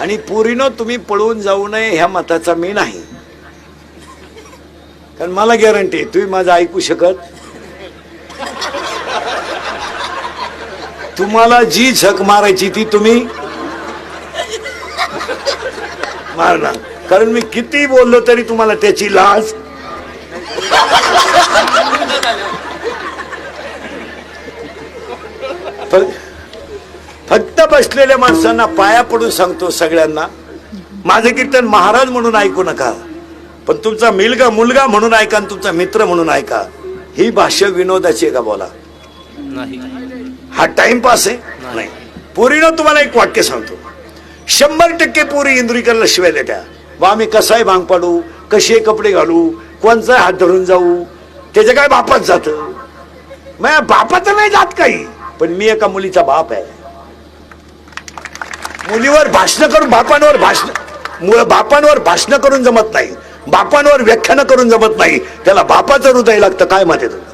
आणि पुरीनं तुम्ही पळून जाऊ नये ह्या मताचा मी नाही. कारण मला गॅरंटी आहे तुम्ही माझं ऐकू शकत. तुम्हाला जी झक मारायची ती तुम्ही मारणार. कारण मी किती बोललो तरी तुम्हाला त्याची लाज. पण फक्त बसलेल्या माणसांना पाया पडून सांगतो सगळ्यांना माझं कीर्तन महाराज म्हणून ऐकू नका पण तुमचा मुलगा मुलगा म्हणून ऐका आणि तुमचा मित्र म्हणून ऐका. ही भाषा विनोदाची आहे का बोला? नाही. हा टाइमपास आहे? नाही. पोरीनं तुम्हाला एक वाक्य सांगतो. शंभर टक्के पोरी इंद्रिकरला शिवाय देत्या. बा आम्ही कसाय भांग पाडू? कसे कपडे घालू? कोणचा हात धरून जाऊ? त्याच्या काय बापात जात? माझ्या बापाचं नाही जात काही. पण मी एका मुलीचा बाप आहे. मुलीवर भाषण करून बापांवर भाषण बापांवर भाषण करून जमत नाही. बापांवर व्याख्यान करून जमत नाही. त्याला बापाचं हृदय लागतं काय माहिती तुला?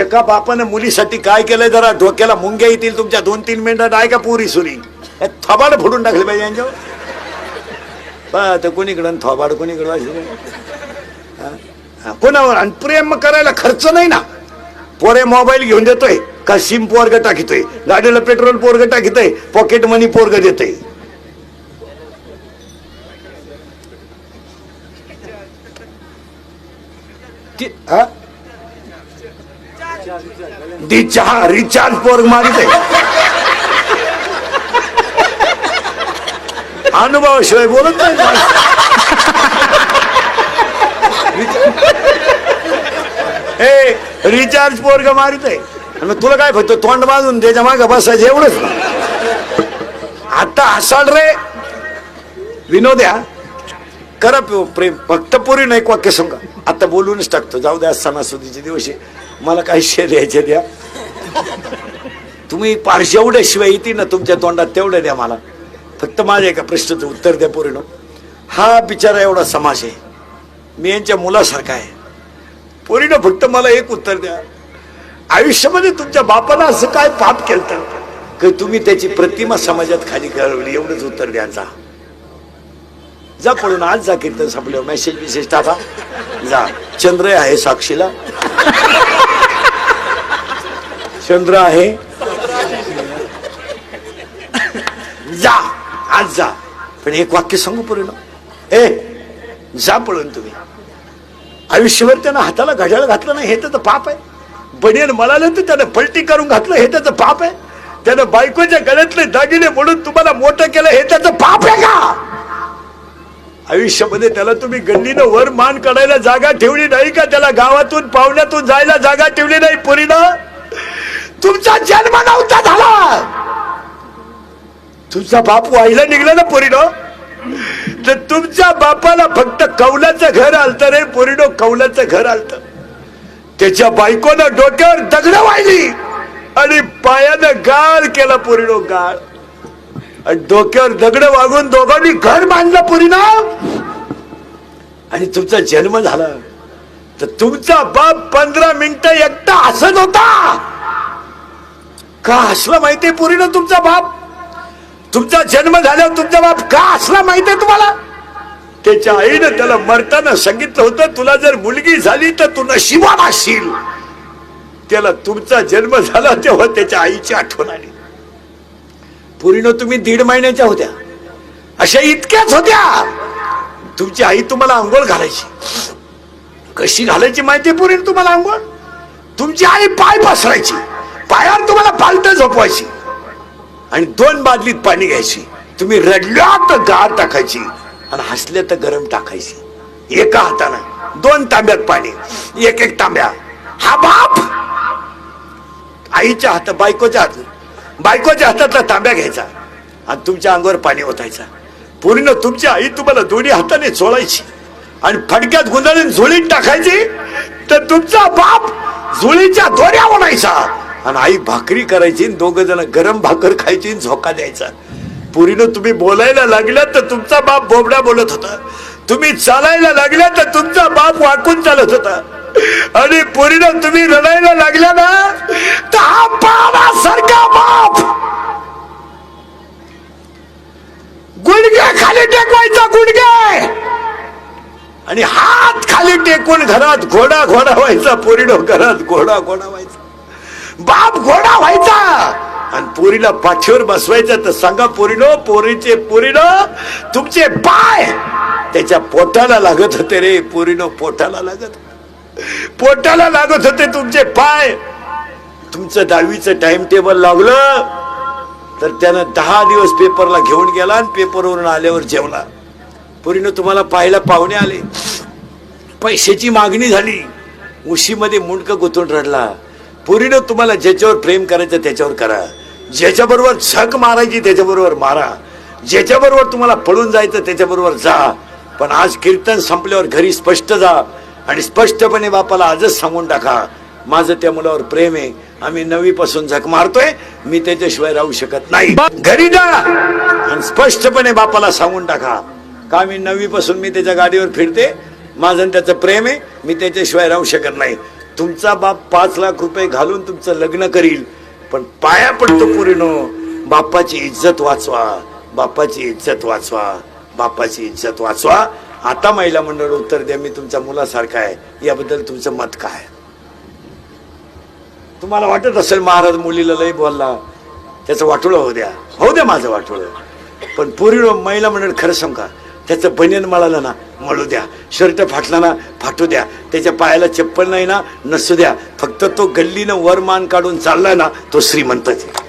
एका बापानं मुलीसाठी काय केलंय जरा डोक्याला मुंग्या येतील तुमच्या दोन तीन मिनिटात आहे का पुरी सुरी? हे थोबाड फोडून टाकले पाहिजे यांच्यावर. पहा कोणीकडं थोबाड कोणीकडं वाजले. कोणावर? आणि प्रेम करायला खर्च नाही ना. पोरे मोबाईल घेऊन देतोय. का सिम पोरग टाकितोय? गाडीला पेट्रोल पोरग टाकितय? पॉकेट मनी पोरग देतय. ती- चहा रिचार्ज पोरग मारित अनुभवाशिवाय बोलत नाही हे रिचार्ज पोरग मारित आहे आणि मग तुला काय फक्त तोंड बांधून त्याच्या मागं बसायचं एवढंच? आता असाल रे. विनोद्या करा प- प्रेम. फक्त पुरी नाही एक वाक्य सांगा. आता बोलूनच टाकतो. जाऊ द्या सणासुदीचे दिवशी. मला काही शे द्यायचे द्या. तुम्ही पार जेवढ्या शिवाय ना तुमच्या तोंडात तेवढं द्या मला. फक्त माझ्या एका प्रश्नाचं उत्तर द्या पूर्ण हा बिचारा एवढा समाज आहे. मी यांच्या मुलासारखा आहे. पोरीनं फक्त मला एक उत्तर द्या. आयुष्यामध्ये तुमच्या बापानं असं काय पाप केलं की तुम्ही त्याची प्रतिमा समाजात खाली कळवली एवढंच उत्तर द्यायचा जा. पळून आज जा कीर्तन संपल्यावर. मेसेज बिसेज टाका. जा. चंद्र आहे साक्षीला. चंद्र आहे. जा. आज जा. पण एक वाक्य सांगू पूर्ण. ए जा पळून तुम्ही. आयुष्यभर त्यानं हाताला घड्याळ घातलं नाही हे तर पाप आहे. बनियन म्हणाले तर त्यानं पलटी करून घातलं हे त्याचं पाप आहे. त्यानं बायकोच्या गळ्यातले दागिने म्हणून तुम्हाला मोठं केलं हे त्याचं पाप आहे का? आयुष्यामध्ये त्याला तुम्ही गल्लीनं वर मान काढायला जागा ठेवली नाही का? त्याला गावातून पाहुण्यातून जायला जागा ठेवली नाही पुरीनं? तुमचा जन्म नव्हता झाला. तुमचा बाप व्हायला निघला ना पुरीनं? तर तुमच्या बापाला फक्त कौलाचं घर आलतं रे पुरीनो कौलाचं घर आलतं. त्याच्या बायकोनं डोक्यावर दगड वाहिली आणि पायानं गाळ केला पोरीनो गाळ. आणि डोक्यावर दगड वागून दोघांनी घर बांधलं पोरीनं. आणि तुमचा जन्म झाला. तर तुमचा बाप पंधरा मिनिट एकटा हसत होता. का हसला माहितीये पुरीनं तुमचा बाप? तुमचा जन्म झाल्यावर तुमचा बाप का असला माहितीये आहे तुम्हाला? त्याच्या आईनं त्याला मरताना सांगितलं होतं तुला जर मुलगी झाली तर तू नशिबान असशील त्याला तुमचा जन्म झाला तेव्हा त्याच्या आईची आठवण आली. पुरीनं तुम्ही दीड महिन्याच्या होत्या. अशा इतक्याच होत्या. तुमची आई तुम्हाला आंघोळ घालायची. कशी घालायची माहिती पुरीन तुम्हाला आंघोळ? तुमची आई पाय पसरायची. पायावर तुम्हाला पालत झोपवायची. आणि दोन बादलीत पाणी घ्यायची. तुम्ही रडल्यात गार टाकायची. आणि हसले तर गरम टाकायची. एका हातानं दोन तांब्यात पाणी एक एक तांब्या. हा बाप! आईच्या हात बायकोच्या हात बायकोच्या हातातला तांब्या घ्यायचा आणि तुमच्या अंगावर पाणी ओतायचा. पूर्ण तुमची आई तुम्हाला दोन्ही हाताने झोळायची आणि फडक्यात गुंडाळून झोळीत टाकायची तर तुमचा बाप झोळीच्या दोऱ्या ओढायचा आणि आई भाकरी करायची दोघ जण गरम भाकर खायची झोका द्यायचा. पुरीनं तुम्ही बोलायला लागल्या तर तुमचा बाप बोबडा बोलत होता. तुम्ही चालायला लागल्या तर तुमचा बाप वाकून चालत होता. आणि पुरीनं तुम्ही रडायला लागल्या ना तर हा बाबासारखा बाप! गुडघ्या खाली टेकवायचा गुडघे! आणि हात खाली टेकून घरात घोडा घोडा व्हायचा पोरीडो घरात घोडा घोडा व्हायचा बाप घोडा व्हायचा! आणि पोरीला पाठीवर बसवायचं तर सांगा पोरीनो पोरीचे पोरीनो तुमचे पाय त्याच्या पोटाला लागत होते रे पोरीनो पोटाला लागत पोटाला लागत होते तुमचे पाय. तुमचं दहावीचं टाइम टेबल लागलं तर त्यानं दहा दिवस पेपरला घेऊन गेला आणि पेपरवरून आल्यावर जेवला. पोरीनं तुम्हाला पाहायला पाहुणे आले. पैशाची मागणी झाली. उशीमध्ये मुंडकं गुंतून रडला. पोरीनं तुम्हाला ज्याच्यावर प्रेम करायचं त्याच्यावर करा. ज्याच्याबरोबर झक मारायची त्याच्याबरोबर मारा. ज्याच्याबरोबर तुम्हाला पळून जायचं त्याच्याबरोबर जा. पण आज कीर्तन संपल्यावर घरी स्पष्ट जा आणि स्पष्टपणे बापाला आजच सांगून टाका माझं त्या मुलावर प्रेम आहे. आम्ही नवी पासून झक मारतोय. मी त्याच्याशिवाय राहू शकत नाही. घरी जा आणि स्पष्टपणे बापाला सांगून टाका का मी नवी पासून मी त्याच्या गाडीवर फिरते? माझं त्याचं प्रेम आहे. मी त्याच्याशिवाय राहू शकत नाही. तुमचा बाप पाच लाख रुपये घालून तुमचं लग्न करील पण पाया पडतो पुरीनो बापाची इज्जत वाचवा बापाची इज्जत वाचवा बापाची इज्जत वाचवा. आता महिला मंडळ उत्तर द्या मी तुमच्या मुलासारखा आहे. याबद्दल तुमचं मत काय? तुम्हाला वाटत असेल महाराज मुलीला लय बोलला त्याचं वाटोळं होऊ द्या. होऊ द्या माझं वाटोळं. पण पुरी महिला मंडळ खरं सांग का? त्याचं बनियन मळालं ना मळू द्या. शर्ट फाटला ना फाटू द्या. त्याच्या पायाला चप्पल नाही ना नसू द्या. फक्त तो गल्लीनं वर मान काढून चाललाय ना तो श्रीमंतच आहे.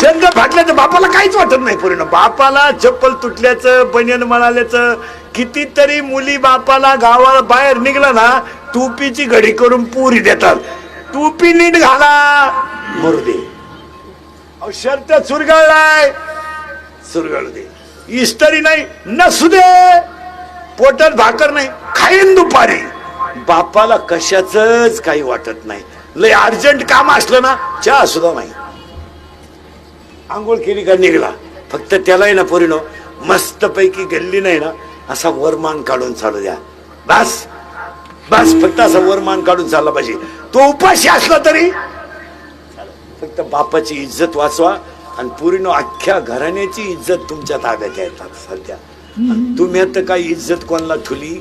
शर्ट फाटल्याचं बापाला काहीच वाटत नाही पूर्ण. बापाला चप्पल तुटल्याचं बनियन मळाल्याचं कितीतरी मुली बापाला गावाला बाहेर निघला ना टोपीची घडी करून पुरी देतात. टोपी नीट घाला. मरू दे. अहो, शर्ट चुरगळलाय. चुरगळू दे. इस्त्री नाही नसू दे पोटात भाकर नाही खाईन दुपारी. बापाला कशाच काही वाटत नाही. लय अर्जंट काम असलं ना चहा सुद्धा नाही. आंघोळ केली का निघला. फक्त त्यालाही ना पोरीनो मस्त पैकी गल्ली नाही ना असा वरमान काढून चालू द्या. बस बस फक्त असा वरमान काढून चालला पाहिजे. तो उपाशी असला तरी फक्त बापाची इज्जत वाचवा आणि पूर्ण अख्ख्या घराण्याची इज्जत तुमच्या ताब्यात येतात सध्या. तुम्ही आता काही इज्जत कोणाला ठुली?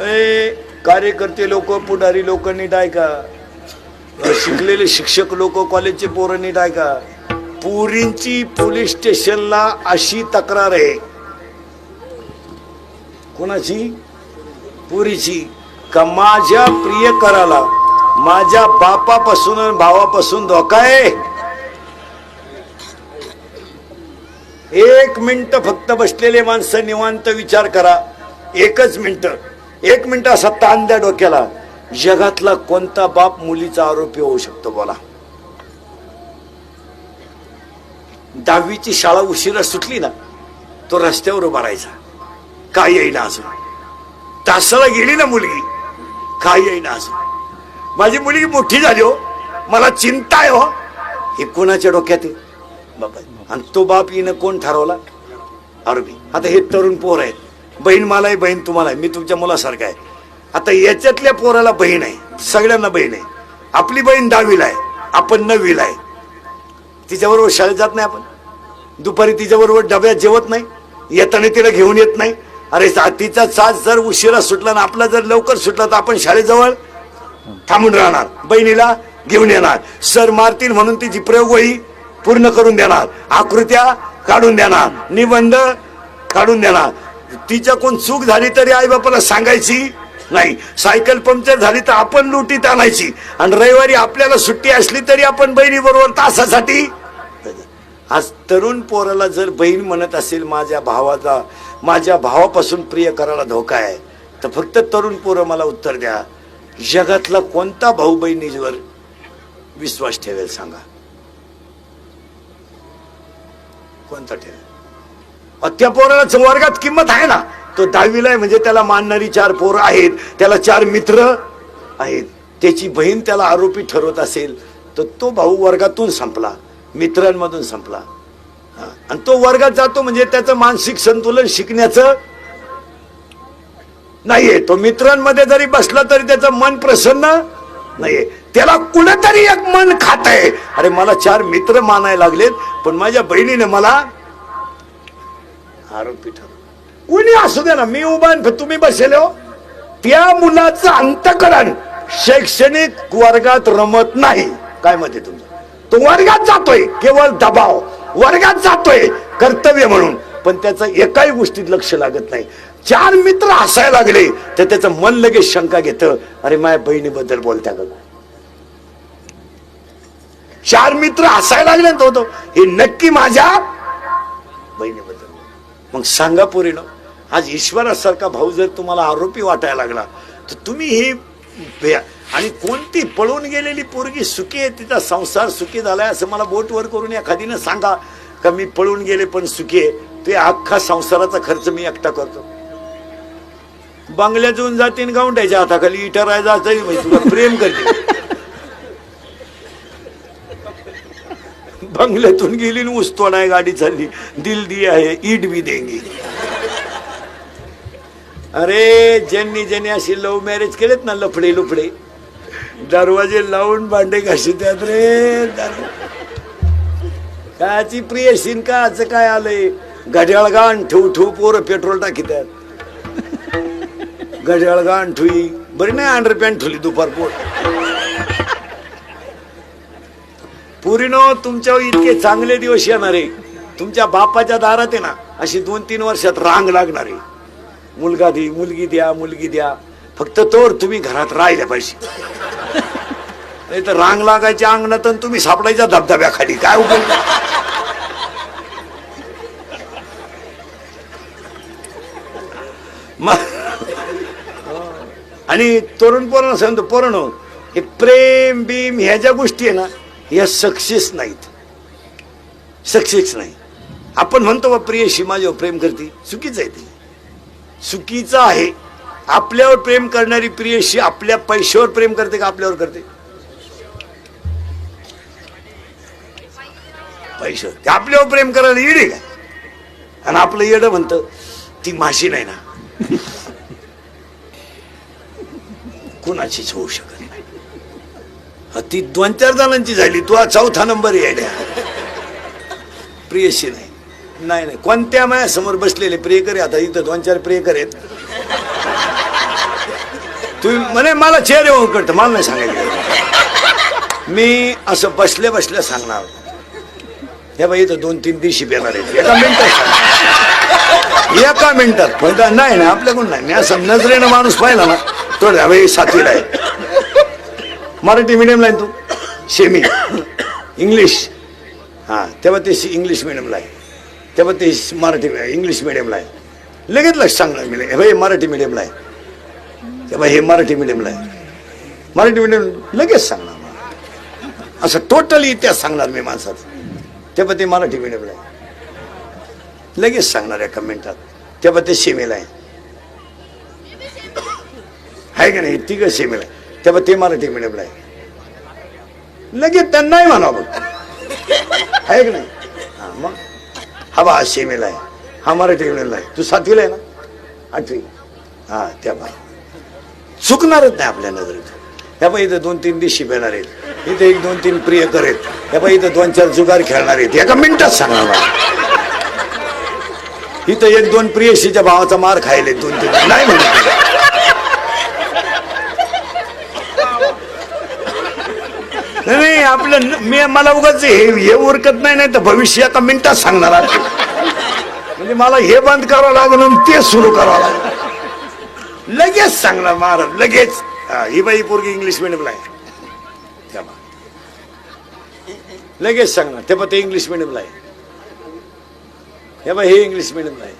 ए कार्यकर्ते लोक पुढारी लोक नीट ऐका. शिकलेले शिक्षक लोक कॉलेजचे पोरं नीट ऐका. पुरींची पोलीस स्टेशनला अशी तक्रार आहे. कोणाची? पुरीची. का माझ्या प्रियकराला? माझ्या बापापासून आणि भावापासून धोका आहे. एक मिनिट फक्त बसलेले माणसं निवांत विचार करा. एकच मिनिट. एक मिनिट असा ताण द्या डोक्याला. जगातला कोणता बाप मुलीचा आरोपी होऊ शकतो बोला. दहावीची शाळा उशिरा सुटली ना तो रस्त्यावर उभा राहायचा. काय येईना अजून? तासाला गेली ना मुलगी. काय येईना अजून? माझी मुलगी मोठी झाली हो. मला चिंता आहे हो. हे कोणाच्या डोक्यात आहे? बाबा आणि तो बाप येणं कोण ठरवला? अरबी. आता हे तरुण पोर आहेत. बहीण मला आहे बहीण तुम्हाला आहे मी तुमच्या मुलासारखा आहे. आता याच्यातल्या पोराला बहीण आहे. सगळ्यांना बहीण आहे. आपली बहीण दहावीला आहे. आपण नववीला आहे. तिच्याबरोबर शाळेत जात नाही आपण. दुपारी तिच्याबरोबर डब्यात जेवत नाही. येताना तिला घेऊन येत नाही. अरे तिचा साज जर उशिरा सुटला ना आपला जर लवकर सुटला तर आपण शाळेजवळ थांबून राहणार बहिणीला घेऊन येणार. सर मारतील म्हणून तिची प्रयोगवही पूर्ण करून देणार. आकृत्या काढून देणार. निबंध काढून देणार. तिच्या कोण चूक झाली तरी आई बापाला सांगायची नाही. सायकल पंक्चर झाली तर आपण लुटीत आणायची. आणि रविवारी आपल्याला सुट्टी असली तरी आपण बहिणीबरोबर तासासाठी आज तरुण पोराला जर बहीण म्हणत असेल माझ्या भावाचा माझ्या भावापासून प्रिय करायला धोका आहे तर फक्त तरुण पोरं मला उत्तर द्या. जगातला कोणता भाऊ बहिणीवर विश्वास ठेवेल सांगा? कोणता ठेवेल? त्या पोराला वर्गात किंमत आहे ना? तो दहावीला आहे म्हणजे त्याला मानणारी चार पोरं आहेत त्याला चार मित्र आहेत. त्याची बहीण त्याला आरोपी ठरवत असेल तर तो भाऊ वर्गातून संपला मित्रांमधून संपला. आणि तो वर्गात जातो म्हणजे त्याचं मानसिक संतुलन शिकण्याचं नाहीये. तो मित्रांमध्ये जरी बसला तरी त्याचं मन प्रसन्न नाहीये. त्याला कुणतरी एक मन खातय. अरे मला चार मित्र मानायला लागलेत पण माझ्या बहिणीने मला आरोपी ठरवलं कुणी असू दे ना मी उभा तुम्ही बसेल हो. त्या मुलाचं अंतकरण शैक्षणिक वर्गात रमत नाही. काय म्हणते तुमचं? तो वर्गात जातोय केवळ दबाव. वर्गात जातोय कर्तव्य म्हणून. पण त्याचं एकाही गोष्टीत लक्ष लागत नाही. चार मित्र हसायला लागले तर त्याचं मन लगेच शंका घेतं अरे माझ्या बहिणीबद्दल बोलत्या का चार मित्र हसायला लागले तो होतो हे नक्की माझ्या बहिणीबद्दल. मग सांगा पोरीनं आज ईश्वरासारखा भाऊ जर तुम्हाला आरोपी वाटायला लागला तर तुम्ही ही आणि कोणती पळून गेलेली पोरगी सुखी आहे तिचा संसार सुखी झालाय असं मला बोटवर करून एखादीनं सांगा का मी पळून गेले पण सुखी आहे. ते अख्खा संसाराचा खर्च मी एकटा करतो. बंगल्यात जाऊन जातीन गावंड्याच्या हाताखाली? इटा राहायचा तरी म्हणजे तुला प्रेम करते. बंगल्यातून गेली न नाही गाडी चालली. दिल दी आहे ईट भी देंगी. अरे ज्यांनी ज्यांनी अशी लव्ह मॅरेज केलेत ना लफडे लुफडे. दरवाजे लावून भांडे घासितात रे. दर- काची प्रियशीन काच काय आलंय? घड्याळ गाण ठेवू ठेवू पोरं पेट्रोल टाकी त्यात गाण ठुई. बरी नाही अंडर पॅन्ट ठुली दुपार पोट. पुरीनो तुमच्या इतके चांगले दिवस येणार. आहे तुमच्या बापाच्या दारात आहे ना अशी दोन तीन वर्षात रांग लागणार आहे. मुलगा दे मुलगी द्या मुलगी द्या. फक्त तोर तुम्ही घरात राहिल्या पाहिजे. नाही तर रांग लागायच्या अंगणात तुम्ही सापडायच्या धबधब्याखाली. काय उपयोग? मग आणि तरुण पोरांना सांगतो पोरण हे प्रेम बीम ह्या ज्या गोष्टी आहे ना ह्या सक्सेस नाहीत. सक्सेस नाही आपण म्हणतो बा प्रियशी माझ्यावर प्रेम करते. चुकीचं आहे ते. चुकीचं आहे. आपल्यावर प्रेम करणारी प्रियशी आपल्या पैशावर प्रेम करते का आपल्यावर करते? पैशावर. ते आपल्यावर प्रेम करायला येडे का? आणि आपलं येडं म्हणतं ती माशी नाही ना. कुणाचीच होऊ शकत नाही. ती दोन चार जणांची झाली तू हा चौथा नंबर यायला. प्रियशी नाही. नाही नाही. कोणत्या माया समोर बसलेले प्रियकर? आहे आता इथं दोन चार प्रियकर आहेत. तुम्ही म्हणे मला चेहरे कळत मला नाही सांगायचं. मी असं बसल्या बसल्या सांगणार. हे बाई इथं दोन तीन दिवशी येणार आहेत. एका मिनिटात एका मिनिटात. पण नाही ना आपल्याकडून नाही. मी असं नजरेनं माणूस पाहिला ना तो बाई सातवीला आहे. मराठी मिडियमला आहे तू? सेमी इंग्लिश हां तेव्हा ते इंग्लिश मिडियमला आहे. तेव्हा ते मराठी इंग्लिश मिडियमला आहे. लगेच लक्ष चांगलं मी हे बाई मराठी मिडियमला आहे. तेव्हा हे मराठी मिडियमला आहे. मराठी मिडियम लगेच सांगणार मला. असं टोटली इतिहास सांगणार मी माणसाचं. तेव्हा ते मराठी मिडियमला आहे. लगेच सांगणार एका मिनिटात तेव्हा ते सेमीला आहे. आहे का नाही? तिघं सीमेला आहे तेव्हा ते मराठी मिडियमला आहे लगेच त्यांनाही म्हणावं बघ. आहे का नाही? हा मग? हा बा सीमेला आहे. हा मराठी मिडियमला आहे. तू सातवीला आहे ना? आठवी. हा त्या बा. चुकणारच नाही आपल्या नजरेत. ह्या बाई इथं दोन तीन दिवशी येणार आहेत. इथे एक दोन तीन प्रियकर आहेत. ह्या बाई इथं दोन चार जुगार खेळणार आहेत. एका मिनिटात सांगणार मला. इथं एक दोन प्रियशीच्या भावाचा मार खायले दोन तीन. नाही म्हणत नाही आपलं मी मला उगाच हे हे उरकत नाही नाही तर भविष्य एका मिनिटात सांगणार म्हणजे मला हे बंद करावं लागेल आणि ते सुरू करावं लागेल. लगेच सांगणार महाराज लगेच. हा, ही बाई पोरगी इंग्लिश मिडियमला आहे. त्या बा. लगेच सांगणार ते पण ते इंग्लिश मिडियमला आहे. हे बाई हे इंग्लिश मिडियमला आहे.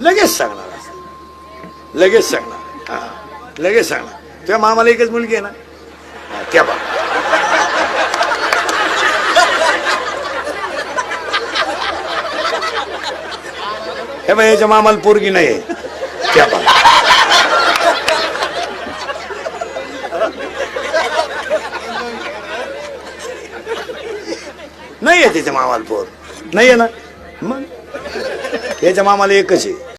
लगेच सांगणार असं. लगेच सांगणार. हा लगेच सांगणार. तुझ्या मामाला एकच मुलगी आहे ना? त्या बा. हे बा याच्या मामाला पोरगी नाही आहे त्या नाही आहे त्याच्या मामाला पोर. नाही आहे ना? मग? याच्या मामाला एकच आहे.